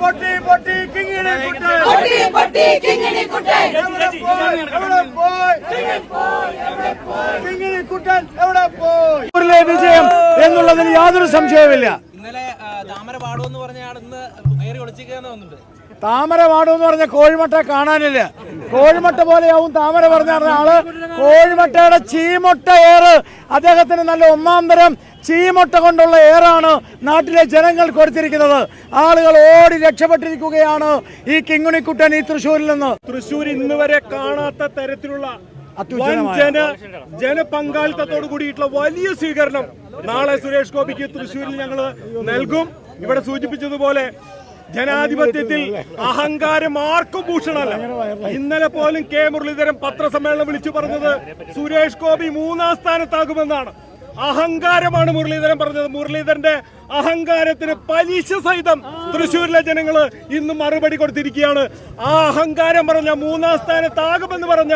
പൊട്ടി പൊട്ടി കിങ്ങിണി പൊട്ടി പൊട്ടി കിങ്ങിണി കുട്ടൻ എവിടെ പോയി? എവിടെ പോയി? കിങ്ങിണി കുട്ടൻ എവിടെ പോയി? വിജയം എന്നുള്ളതിൽ യാതൊരു സംശയവുമില്ല. ഇന്നലെ താമര പാടുമെന്ന് പറഞ്ഞാണ് ഇന്ന് കയറി ഒളിച്ചിരിക്കുന്ന വന്നിട്ട് താമര പാടുമെന്ന് പറഞ്ഞ കോഴിമുട്ട കാണാനില്ല. കോഴിമുട്ട പോലെയാവും താമര പറഞ്ഞ ആൾ. കോഴിമുട്ടയുടെ ചീമുട്ട ഏറ്. അദ്ദേഹത്തിന് നല്ല ഒന്നാം തരം ചീമുട്ട കൊണ്ടുള്ള ഏറാണ് നാട്ടിലെ ജനങ്ങൾ കൊടുത്തിരിക്കുന്നത്. ആളുകൾ ഓടി രക്ഷപ്പെട്ടിരിക്കുകയാണ് ഈ കിങ്ങുണിക്കുട്ടൻ ഈ തൃശ്ശൂരിൽ നിന്ന്. തൃശ്ശൂർ ഇന്ന് വരെ കാണാത്ത തരത്തിലുള്ള. ജന ജനപങ്കാളിത്തത്തോട് കൂടിയിട്ടുള്ള വലിയ സ്വീകരണം നാളെ സുരേഷ് ഗോപിക്ക് തൃശ്ശൂരിൽ ഞങ്ങൾ നൽകും. ഇവിടെ സൂചിപ്പിച്ചതുപോലെ ജനാധിപത്യത്തിൽ അഹങ്കാരം ആർക്കും ഭൂഷണമല്ല. ഇന്നലെ പോലും കെ മുരളീധരൻ പത്രസമ്മേളനം വിളിച്ചു പറഞ്ഞത് സുരേഷ് ഗോപി മൂന്നാം സ്ഥാനത്താകുമെന്നാണ്. അഹങ്കാരമാണ് മുരളീധരൻ പറഞ്ഞത്. മുരളീധരന്റെ അഹങ്കാരത്തിന് പലിശ സഹിതം തൃശ്ശൂരിലെ ജനങ്ങൾ ഇന്ന് മറുപടി കൊടുത്തിരിക്കുകയാണ്. ആ അഹങ്കാരം പറഞ്ഞ മൂന്നാം സ്ഥാനത്താകുമെന്ന് പറഞ്ഞ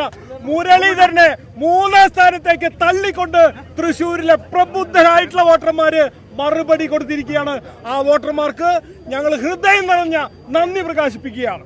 മുരളീധരനെ മൂന്നാം സ്ഥാനത്തേക്ക് തള്ളിക്കൊണ്ട് തൃശ്ശൂരിലെ പ്രബുദ്ധരായിട്ടുള്ള വോട്ടർമാര് മറുപടി കൊടുത്തിരിക്കുകയാണ്. ആ വോട്ടർമാർക്ക് ഞങ്ങൾ ഹൃദയം നിറഞ്ഞ നന്ദി പ്രകാശിപ്പിക്കുകയാണ്.